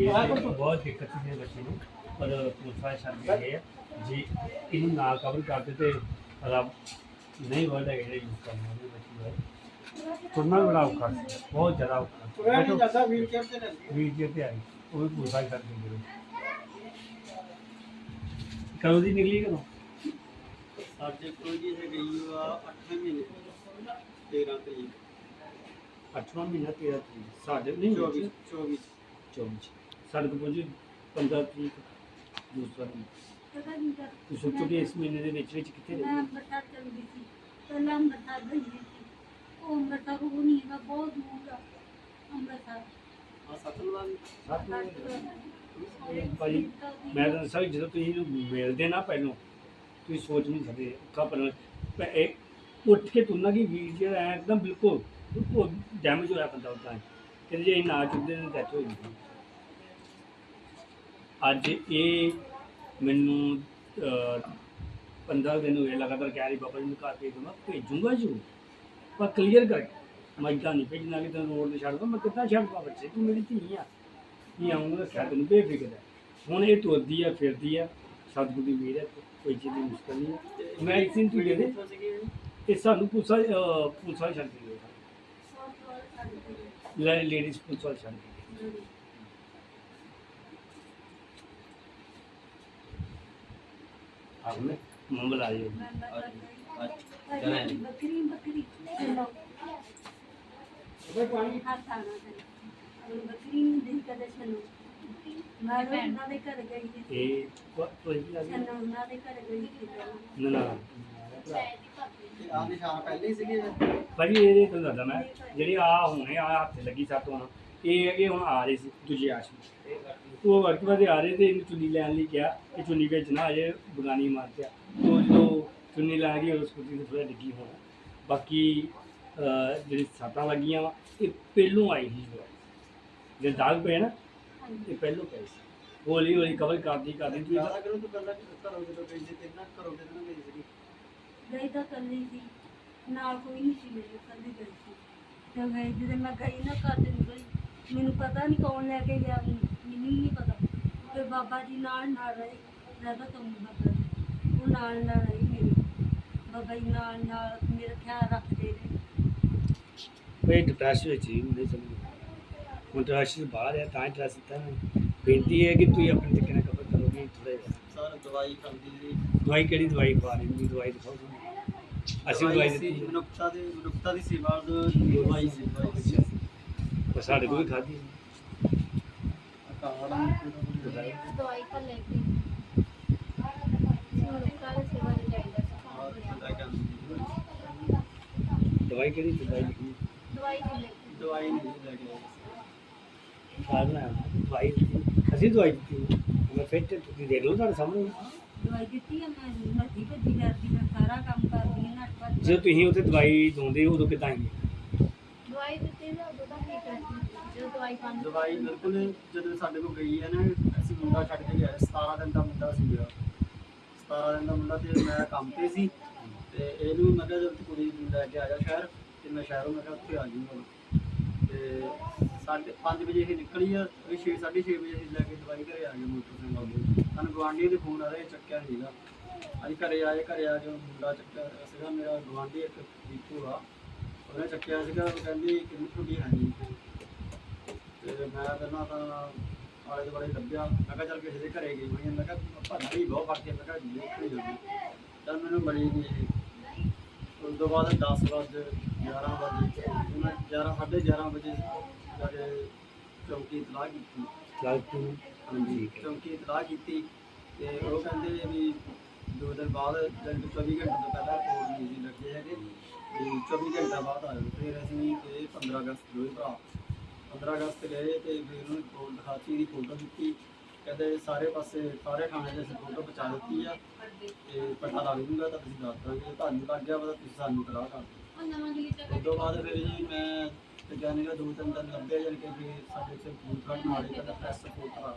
ਇਹ ਬਹੁਤ ਦਿੱਕਤ ਸੀ ਬੱਚੇ ਨੂੰ ਪਰ ਪੁਲਿਸ ਛੱਡ ਗਏ ਆ। ਜੀ ਇਹਨੂੰ ਨਾ ਕਵਰ ਕਰਦੇ ਤੇ ਰੱਬ ਨਹੀਂ ਵਰਦਾ ਜਿਹੜੇ ਯੂਜ਼ ਕਰਨਾ ਉਹਦੇ ਬੱਚੇ ਦਾ ਤੁਰਨਾ ਬੜਾ ਔਖਾ ਸੀ ਬਹੁਤ ਜ਼ਿਆਦਾ ਔਖਾ ਤੁਰਿਆ ਨਹੀਂ ਜਾਂਦਾ ਵੀਲ ਚੇਅਰ ਤੇ ਨਹੀਂ ਵੀਰ ਜੀ ਤੇ ਆਈ ਉਹ ਵੀ ਪੁਲਿਸ ਛੱਡ ਗਏ। ਕਦੋਂ ਦੀ ਨਿਕਲੀ ਕਦੋਂ? ਸਾਡੇ ਕੋਲ ਜੀ ਇਹ ਗਈ ਆ 8 ਮਹੀਨੇ 13 ਤਰੀਕ। ਅੱਠਵਾਂ ਮਹੀਨਾ 13 ਤਰੀਕ। ਸਾਡੇ ਨਹੀਂ 24 24 24 ਸਾਡੇ ਕੋਲ ਪਹੁੰਚੀ 15 ਤਰੀਕ ਦੂਸਰਾ ਮਹੀਨਾ ਪਤਾ ਨਹੀਂ ਕਰ ਤੁਸੀਂ ਸੋਚੋ ਕਿ ਇਸ ਮਹੀਨੇ ਦੇ ਵਿੱਚ ਵਿੱਚ ਕਿੱਥੇ ਮੈਂ ਰਹੀ ਅੰਮ੍ਰਿਤਸਰ ਚਲ ਗਈ ਸੀ। ਪਹਿਲਾਂ ਅੰਮ੍ਰਿਤਸਰ ਗਈ ਸੀ। ਉਹ ਅੰਮ੍ਰਿਤਸਰ ਉਹ ਨਹੀਂ ਹੈਗਾ ਬਹੁਤ ਦੂਰ ਆ ਅੰਮ੍ਰਿਤਸਰ। ਆ। ਸਤਲਵਾਨ ਭਾਈ ਮੈਂ ਤਾਂ ਵੀ ਜਦੋਂ ਤੁਸੀਂ ਇਹਨੂੰ ਮਿਲਦੇ ਨਾ ਪਹਿਲੋਂ ਤੁਸੀਂ ਸੋਚ ਨਹੀਂ ਸਕਦੇ ਅੱਖਾਂ ਪਰ ਇਹ ਉੱਠ ਕੇ ਤੁਰਨਾ ਕਿ ਵੀਰ ਜੀ ਐ ਇੱਕਦਮ ਬਿਲਕੁਲ ਉਹ ਡੈਮੇਜ ਹੋਇਆ ਬੰਦਾ ਉਦਾਂ ਹੀ ਤੇ ਜੇ ਇਹ ਨਾ ਚੁੱਕਦੇ ਨੇ ਡੈਥ ਹੋ ਜਾਂਦੀ। ਅੱਜ ਇਹ ਮੈਨੂੰ ਅਹ, 15 ਦਿਨ ਹੋਏ ਲਗਾਤਾਰ ਕਹਿ ਰਹੀ ਬਾਬਾ ਜੀ ਨੂੰ ਘਰ ਭੇਜ ਦੂੰਗਾ ਭੇਜੂੰਗਾ ਜੂ ਪਰ ਕਲੀਅਰ ਕਰ ਮੈਂ ਇੱਦਾਂ ਨਹੀਂ ਭੇਜਣਾ ਕਿ ਤੈਨੂੰ ਰੋਡ ਤੇ ਛੱਡ ਦੂੰ ਮੈਂ ਕਿੱਦਾਂ ਛੱਡਦਾ ਬੱਚੇ ਤੂੰ ਮੇਰੀ ਧੀ ਆ। ਇਹ ਆਉਂਗਾ ਰੱਖਿਆ ਤੈਨੂੰ ਬੇਫਿਕਰ ਹੈ ਹੁਣ ਇਹ ਤੁਰਦੀ ਆ ਫਿਰਦੀ ਆ ਸਤਿਗੁਰੂ ਦੀ ਮਿਹਰ ਹੈ ਕੋਈ ਚੀਜ਼ ਦੀ ਮੁਸ਼ਕਲ ਨਹੀਂ ਹੈ ਮੈਂ ਇਸ ਦਿਨ ਤੂੰ ਦੇ ਇਹ ਸਾਨੂੰ ਪੁੱਛਾ ਪੁੱਛਾ ਛੱਡ ਦੇ ਲੈ ਲੇਡੀਜ਼ ਪੁੱਛਾ ਛੱਡ ਦੇ ਉਹਦੇ ਪਾਣੀ ਹੱਥ ਆਣਾ ਤੇ ਬੱਕਰੀ ਨਹੀਂ ਦੇਈ ਕਦੇ ਚਲੋ। ਮੈਂ ਉਹਨਾਂ ਦੇ ਘਰ ਗਈ ਸੀ ਇਹ ਕੋਈ ਚਲੋ ਉਹਨਾਂ ਦੇ ਘਰ ਗਈ ਸੀ ਨਾ ਨਾ ਆ ਨਿਸ਼ਾਨ ਪਹਿਲੇ ਸੀਗੇ। ਭਾਜੀ ਇਹ ਤੁਹਾਨੂੰ ਦੱਸਦਾ ਮੈਂ। ਜਿਹੜੀ ਆ ਹੁਣੇ ਆ ਹੱਥ ਲੱਗੀ ਸੱਤ ਹੁਣ। ਇਹ ਹੈਗੇ ਹੁਣ ਆ ਰਹੇ ਸੀ ਦੂਜੇ ਆਸ਼ਮ ਉਹ ਵਰਤਵਾ ਦੇ ਆ ਰਹੇ ਤੇ ਇਹਨੂੰ ਚੁੰਨੀ ਲੈਣ ਲਈ ਕਿਹਾ ਕਿ ਚੁੰਨੀ ਵਿੱਚ ਨਾ ਅਜੇ ਬਗਾਨੀ ਮਾਰ ਪਿਆ ਤੋਂ ਜਦੋਂ ਚੁੰਨੀ ਲੈ ਗਈ ਉਸ ਕੁੱਤੀ ਨੂੰ ਥੋੜਾ ਡਿੱਗੀ ਹੋਣਾ। ਬਾਕੀ ਜਿਹੜੀ ਸੱਟਾਂ ਲੱਗੀਆਂ ਵਾ ਇਹ ਪਹਿਲੋਂ ਆਈ ਸੀ ਜੇ। ਦਾਗ ਪਏ ਨਾ ਇਹ ਪਹਿਲੋਂ ਪਏ ਸੀ। ਹੌਲੀ ਹੌਲੀ ਕਵਰ ਕਰਦੀ ਕਰਦੀ ਤੁਸੀਂ ਜ਼ਿਆਦਾ ਕਰੋ ਤੂੰ ਪਹਿਲਾਂ ਘਰੋਂ ਜਦੋਂ ਗਈ ਸੀ ਤੇ ਨਾ ਘਰੋਂ ਕਿਤੇ ਨਾ ਗਈ ਸੀ ਗਈ ਤਾਂ ਕੱਲੀ ਸੀ। ਨਾਲ ਕੋਈ ਨਹੀਂ ਸੀ ਮੇਰੇ ਕੱਲੀ ਗਈ ਸੀ। ਤੇ ਗਈ ਜਦੋਂ ਮੈਂ ਗਈ ਨਾ ਘਰ ਤੇ ਗਈ ਮੈਨੂੰ ਪਤਾ ਨਹੀਂ ਕੌਣ ਲੈ ਕੇ ਗਿਆ ਮੈਨੂੰ ਮੈਨੂੰ ਨਹੀਂ ਪਤਾ। ਤੇ ਬਾਬਾ ਜੀ ਨਾਲ ਨਾਲ ਰਹੇ ਰਹਿਦਾ ਤੁਮ ਬਾਬਾ ਜੀ। ਉਹ ਨਾਲ ਨਾਲ ਰਹੀ ਮੇਰੇ। ਬਾਬਾ ਜੀ ਨਾਲ ਨਾਲ ਮੇਰਾ ਖਿਆਲ ਰੱਖਦੇ ਨੇ। ਕੋਈ ਡਿਪਰੈਸ਼ਨ ਵਿੱਚ ਹੀ ਹੁੰਦੇ ਸਮਝ ਹੁਣ ਡਿਪਰੈਸ਼ਨ ਬਾਹਰ ਹੈ ਤਾਂ ਡਿਪਰੈਸ ਦਿੱਤਾ ਮੈਂ ਬੇਨਤੀ ਹੈ ਕਿ ਤੁਸੀਂ ਆਪਣੇ ਤਰੀਕੇ ਨਾਲ ਕਵਰ ਕਰੋਗੇ ਥੋੜਾ ਜਿਹਾ। ਸਾਰ ਦਵਾਈ ਖਾਂਦੀ ਸੀ। ਦਵਾਈ ਕਿਹੜੀ ਦਵਾਈ ਖਵਾ ਰਹੇ ਹੋ? ਦਵਾਈ ਦਿਖਾਓ। ਅਸੀਂ ਦਵਾਈ ਦਿੱਤੀ। ਹੈ। ਮਨੁੱਖਤਾ ਦੇ ਮਨੁੱਖਤਾ ਦੀ ਸੇਵਾ ਦਾ ਦਵਾਈ ਸੀ। ਪਰ ਸਾਡੇ ਕੋਲ ਵੀ ਖਾਧੀ ਦਵਾਈ ਤਾਂ ਲੈ ਕੇ ਸੇਵਾ ਲਈ ਜਾਈਦਾ ਆ ਦਵਾਈ ਕਿਹੜੀ ਦਵਾਈ ਲਿਖੀ। ਦਵਾਈ ਨਹੀਂ ਲੈ ਕੇ ਦਵਾਈ ਨਹੀਂ ਲੈ ਕੇ ਦਵਾਈ ਦਿੱਤੀ। ਅਸੀਂ ਦਵਾਈ ਦਿੱਤੀ। ਮੈਂ ਫਿਰ ਤੇ ਤੁਸੀਂ ਦੇਖ ਲਓ ਤੁਹਾਡੇ ਸਾਹਮਣੇ। ਦਵਾਈ ਦਿੱਤੀ ਆ ਮੈਂ। ਨੱਠੀ ਭੱਜੀ ਕਰਦੀ ਮੈਂ ਸਾਰਾ ਕੰਮ ਕਰਦੀ ਹਾਂ ਨੱਠ ਭੱਜ ਜਦੋਂ ਤੁਸੀਂ ਉੱਥੇ ਦਵਾਈ ਦੋਂਦੇ ਉਦੋਂ ਕਿਦਾਂ ਆਈ? ਦਵਾਈ ਦਿੱਤੀ ਨਾ ਉਦੋਂ ਠੀਕ ਹੈ ਜਦੋਂ ਦਵਾਈ ਖਾਂਦੀ ਦਵਾਈ ਬਿਲਕੁਲ ਜਦੋਂ ਸਾਡੇ ਕੋਲ ਗਈ ਹੈ ਨਾ, ਅਸੀਂ ਮੁੰਡਾ ਛੱਡ ਕੇ ਗਏ 17 ਦਿਨ ਦਾ ਮੁੰਡਾ ਸੀ ਮੇਰਾ। 17 ਦਿਨ ਦਾ ਮੁੰਡਾ ਤੇ ਮੈਂ ਕੰਮ ਤੇ ਸੀ, ਤੇ ਇਹਨੂੰ ਮੈਂ ਕਿਹਾ ਜਦ ਕੁੜੀ ਨੂੰ ਲੈ ਕੇ ਆ ਜਾ ਸ਼ਹਿਰ, ਤੇ ਮੈਂ ਸ਼ਹਿਰੋਂ ਮੈਂ ਕਿਹਾ ਉੱਥੇ ਆ ਜਾਊਂਗਾ ਤੇ ਸਾਢੇ 5 ਵਜੇ ਇਹ ਨਿਕਲੀ ਆ ਇਹ 6 6:30 ਵਜੇ ਅਸੀਂ ਲੈ ਕੇ ਦਵਾਈ ਘਰੇ ਆ ਗਏ ਮੋਟਰਸਾਈਕਲ ਤੇ ਸਾਨੂੰ ਗਵਾਂਢੀ ਦੇ ਫੋਨ ਆ ਰਿਹਾ, ਚੱਕਿਆ ਸੀਗਾ ਅਸੀਂ ਘਰੇ ਆਏ, ਘਰੇ ਆ ਕੇ ਮੁੰਡਾ ਚੱਕਿਆ ਸੀਗਾ, ਮੇਰਾ ਗਵਾਂਢੀ ਇੱਕ ਦੀਪੂ ਆ। ਉਹਨੇ ਚੱਕਿਆ ਸੀਗਾ ਉਹ ਕਹਿੰਦੀ ਕਿੰਨੀ ਛੁੱਟੀ ਹੈ ਨਹੀਂ। ਤੇ ਮੈਂ ਪਹਿਲਾਂ ਤਾਂ ਆਲੇ ਦੁਆਲੇ ਲੱਭਿਆ ਮੈਂ ਕਿਹਾ ਚੱਲ ਕਿਸੇ ਦੇ ਘਰੇ ਗਈ ਹੋਈ ਆ। ਮੈਂ ਕਿਹਾ ਭੰਡੀ ਬਹੁਤ ਫੜਦੀ ਆ। ਮੈਂ ਕਿਹਾ ਦੇਖੀ ਜਾਂਦੀ ਚੱਲ ਮੈਨੂੰ ਮਿਲੀ ਨਹੀਂ ਉਸ ਤੋਂ ਬਾਅਦ 10 ਵਜੇ 11 ਵਜੇ ਮੈਂ 11 11:30 ਵਜੇ ਜਾ ਕੇ ਚੌਂਕੀ ਇਤਲਾਹ ਕੀਤੀ। ਲੱਗ ਤੂੰ ਹਾਂਜੀ ਠੀਕ ਹੈ। ਚੌਂਕੀ ਇਤਲਾਹ ਕੀਤੀ। ਤੇ ਉਹ ਕਹਿੰਦੇ ਵੀ ਦੋ ਦਿਨ ਬਾਅਦ ਜਦ 24 ਘੰਟੇ ਤੋਂ ਪਹਿਲਾਂ ਕੋਲ ਨਹੀਂ ਸੀ ਲੱਗੇ ਹੈਗੇ। ਵੀ 24 ਘੰਟੇ ਬਾਅਦ ਆਇਓ। ਫਿਰ ਅਸੀਂ ਗਏ 15 ਅਗਸਤ ਦੋਵੇਂ ਭਰਾ। 15 ਅਗਸਤ ਗਏ ਤੇ ਫਿਰ ਉਹਨੂੰ ਕੋਲ ਦਿਖਾਤੀ ਦੀ ਫੋਟੋ ਦਿੱਤੀ। ਕਹਿੰਦੇ ਸਾਰੇ ਪਾਸੇ ਸਾਰੇ ਥਾਣੇ ਦੇ ਫੋਟੋ ਪਹੁੰਚਾ ਦਿੱਤੀ ਆ। ਤੇ ਪਤਾ ਲੱਗ ਜੂਗਾ ਤਾਂ ਤੁਸੀਂ ਦੱਸ ਦਾਂਗੇ। ਤੁਹਾਨੂੰ ਲੱਗ ਗਿਆ ਪਤਾ ਤੁਸੀਂ ਸਾਨੂੰ ਕਰਾ ਕਰ ਦਿਓ। ਉਸ ਤੋਂ ਬਾਅਦ ਫਿਰ ਜੀ ਮੈਂ ਤੇ ਜਾਣੇ ਦਾ ਦੋ ਤਿੰਨ ਦਿਨ ਲੱਭੇ ਜਾਨ ਕਿ ਸਾਡੇ ਇੱਥੇ ਫੋਨ ਨਾਲ ਹੀ ਕਹਿੰਦਾ ਪ੍ਰੈਸ ਫੋਟੋ ਆ।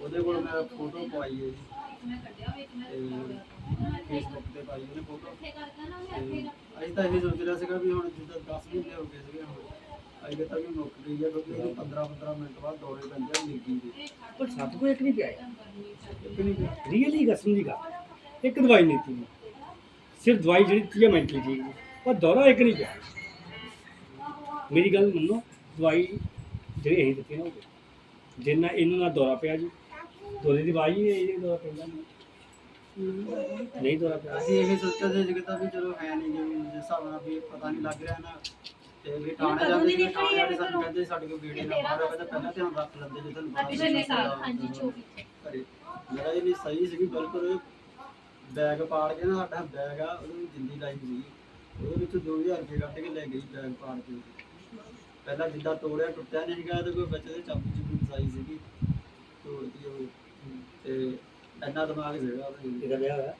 ਉਹਦੇ ਕੋਲ ਮੈਂ ਫੋਟੋ ਪਵਾਈ ਹੈ ਜੀ। ਤੇ ਫੇਸਬੁੱਕ ਤੇ ਪਾਈ ਉਹਨੇ ਫੋਟੋ। ਤੇ ਅਸੀਂ ਤਾਂ ਇਹ ਸੋਚ ਰਿਹਾ ਸੀਗਾ ਵੀ ਹੁਣ ਜਿੱਦਾਂ 10 ਮਹੀਨੇ ਹੋ ਗਏ ਸੀਗੇ ਹੁਣ ਅਜੇ ਤੱਕ ਵੀ ਮੁੱਕ ਗਈ ਹੈ ਕਿਉਂਕਿ ਇਹਨੂੰ 15 15 ਮਿੰਟ ਬਾਅਦ ਦੌਰੇ ਪੈਂਦੇ ਆ ਨਿੱਗੀ ਦੇ ਪਰ ਸੱਤ ਕੋ ਇੱਕ ਨਹੀਂ ਪਿਆ ਇੱਕ ਨਹੀਂ ਰੀਅਲੀ ਕਸਮ ਦੀ ਗੱਲ। ਇੱਕ ਦਵਾਈ ਨਹੀਂ ਤੀ ਸਿਰਫ ਦਵਾਈ ਜਿਹੜੀ ਤੀ ਮੈਂਟਲੀ ਠੀਕ ਪਰ ਦੌਰਾ ਇੱਕ ਨਹੀਂ ਪਿਆ। ਮੇਰੀ ਗੱਲ ਮੰਨੋ ਦਵਾਈ ਜਿਹੜੀ ਅਸੀਂ ਦਿੱਤੀ ਨਾ ਜਿੰਨਾ ਇਹਨੂੰ ਨਾ ਦੌਰਾ ਪਿਆ ਜੀ ਦੌਰੇ ਦੀ ਦਵਾਈ ਹੀ ਇਹ ਦੌਰਾ ਪੈਂਦਾ ਨਹੀਂ ਨਹੀਂ ਦੌਰਾ ਪਿਆ। ਅਸੀਂ ਇਹ ਸੋਚਿਆ ਸੀ ਕਿ ਤਾਂ ਵੀ ਚਲੋ ਹੈ ਨਹੀਂ ਜਿਵੇਂ ਜਿਸ ਹਿਸਾਬ ਨਾਲ ਵੀ ਪਤਾ ਨਹੀਂ ਲੱਗ ਰਿਹਾ ਨਾ ਤੇ ਵੀ ਥਾਣੇ ਜਾਂਦੇ ਸੀ ਥਾਣੇ ਵਾਲੇ ਸਾਨੂੰ ਕਹਿੰਦੇ ਸਾਡੇ ਕੋਲ ਵੀਡੀਓ ਨਾ ਮਾਰੋ ਕਹਿੰਦੇ ਪਹਿਲਾਂ ਧਿਆਨ ਰੱਖ ਲੈਂਦੇ ਜੇ ਤੁਹਾਨੂੰ ਪਤਾ ਪਿਛਲੇ ਸਾਲ, ਸੀ ਹਾਂਜੀ, ਚੌਵੀ। ਘਰੇ। ਮੇਰਾ ਇਹ ਵੀ ਸਹੀ ਸੀਗੀ ਬਿਲਕੁਲ ਬੈਗ ਪਾੜ ਕੇ ਨਾ ਸਾਡਾ ਬੈਗ ਆ ਉਹਦੇ ਵਿੱਚ ਜਿੰਦੀ ਲਾਈ ਸੀ ਉਹਦੇ ਵਿੱਚੋਂ 2000 ਰੁਪਏ ਕੱਢ ਕੇ ਲੈ ਗਈ ਬੈਗ ਪਾੜ ਕੇ। ਪਹਿਲਾਂ ਜਿੱਦਾਂ ਤੋੜਿਆ ਟੁੱਟਿਆ ਨਹੀਂ ਸੀਗਾ ਤੇ ਕੋਈ ਬੱਚੇ ਦੇ ਚਾਬੀ ਚੁਬੀ ਫਸਾਈ ਸੀਗੀ ਤੋੜਦੀ ਉਹ। ਤੇ ਇੰਨਾ ਦਿਮਾਗ ਸੀਗਾ ਉਹਦੇ ਇਹਦਾ ਵਿਆਹ ਹੋਇਆ?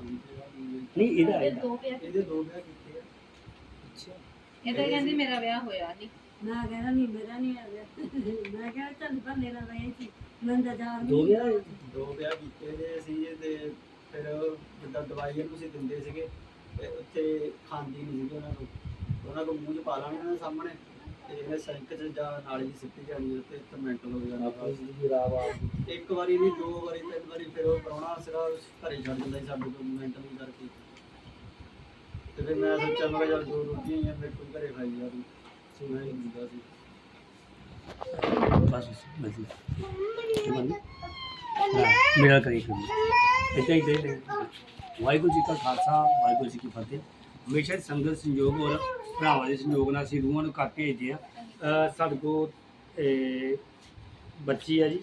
ਹਾਂਜੀ। ਨਹੀਂ ਇਹਦਾ ਇਹ ਇਹਦਾ ਦੋ ਪਿਆ ਇਹਦੇ ਦੋ ਵਿਆਹ ਕੀਤੇ ਆ। ਇਹ ਤਾਂ ਕਹਿੰਦੀ ਮੇਰਾ ਵਿਆਹ ਹੋਇਆ ਨਹੀਂ ਮੈਂ ਕਹਿੰਦਾ ਨਹੀਂ ਮੇਰਾ ਨਹੀਂ ਆ ਗਿਆ। ਮੈਂ ਕਿਹਾ ਚੱਲ ਬੰਦੇ ਨਾਲ ਰਹੇ ਸੀ ਮੈਂ ਤਾਂ ਜਾਣ ਦੋ ਵਿਆਹ ਹੋਏ? ਦੋ ਵਿਆਹ ਕੀਤੇ ਨੇ ਅਸੀਂ ਤੇ ਫਿਰ ਜਿੱਦਾਂ ਦਵਾਈ ਇਹਨੂੰ ਅਸੀਂ ਦਿੰਦੇ ਸੀਗੇ ਤੇ ਉੱਥੇ ਖਾਂਦੀ ਨਹੀਂ ਸੀਗੀ ਉਹਨਾਂ ਨੂੰ। ਉਹਨਾਂ ਕੋਲ ਮੂੰਹ 'ਚ ਪਾ ਦੇ ਸਾਹਮਣੇ। ਤੇ ਇਹਨੇ ਸਿੰਕ 'ਚ ਜਾਂ ਨਾਲੀ 'ਚ ਸਿੱਟੀ ਜਾਣੀ ਉੱਤੇ ਇੱਥੇ ਮੈਂਟਲ ਹੋ ਜਾਣਾ ਆਪਣੀ ਜ਼ਿੰਦਗੀ ਰਾਹ ਆ ਇੱਕ ਵਾਰੀ ਨਹੀਂ ਦੋ ਵਾਰੀ ਤਿੰਨ ਵਾਰੀ ਫਿਰ ਉਹ ਪ੍ਰਾਹੁਣਾ ਸੀਗਾ ਘਰੇ ਛੱਡ ਦਿੰਦਾ ਸੀ ਸਾਡੇ ਕੋਲ ਮੈਂਟਲ ਕਰਕੇ। ਤੇ ਫਿਰ ਮੈਂ ਸੋਚਿਆ ਮੈਂ ਕਿਹਾ ਚੱਲ ਦੋ ਰੋਟੀਆਂ ਹੀ ਆ ਮੇਰੇ ਕੋਲ ਘਰੇ ਖਾਈ ਜਾ ਤੂੰ ਸੋ ਮੈਂ ਹੀ ਹੁੰਦਾ ਸੀ। ਬਸ ਬਸ ਮੇਰਾ ਕਰੀ ਕਰੀ ਇਦਾਂ ਹੀ ਦੇ ਵਾਹਿਗੁਰੂ ਜੀ ਕਾ ਖਾਲਸਾ ਵਾਹਿਗੁਰੂ ਜੀ ਕੀ ਫਤਿਹ। ਹਮੇਸ਼ਾ ਸੰਗਤ ਸੰਯੋਗ ਔਰ ਭਰਾਵਾਂ ਦੇ ਸਹਿਯੋਗ ਨਾਲ ਅਸੀਂ ਰੂਹਾਂ ਨੂੰ ਕੱਟ ਭੇਜਦੇ ਆ। ਸਾਡੇ ਕੋਲ ਬੱਚੀ ਆ ਜੀ,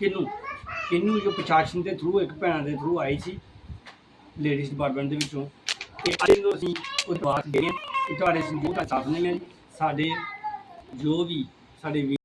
ਕਿੰਨੂ। ਕਿੰਨੂ ਜੋ ਪ੍ਰਸ਼ਾਸਨ ਦੇ ਥਰੂ ਇੱਕ ਭੈਣਾਂ ਦੇ ਥਰੂ ਆਈ ਸੀ ਲੇਡੀਜ਼ ਡਿਪਾਰਟਮੈਂਟ ਦੇ ਵਿੱਚੋਂ। ਤੇ ਅੱਜ ਨੂੰ ਅਸੀਂ ਉਹ ਦਵਾਤ ਦੇ ਰਹੇ ਹਾਂ ਤੁਹਾਡੇ ਸੰਯੋਗ ਦਾ ਸਾਥ ਨਹੀਂ ਹੈ ਸਾਡੇ ਜੋ ਵੀ, ਸਾਡੇ ਵੀਰ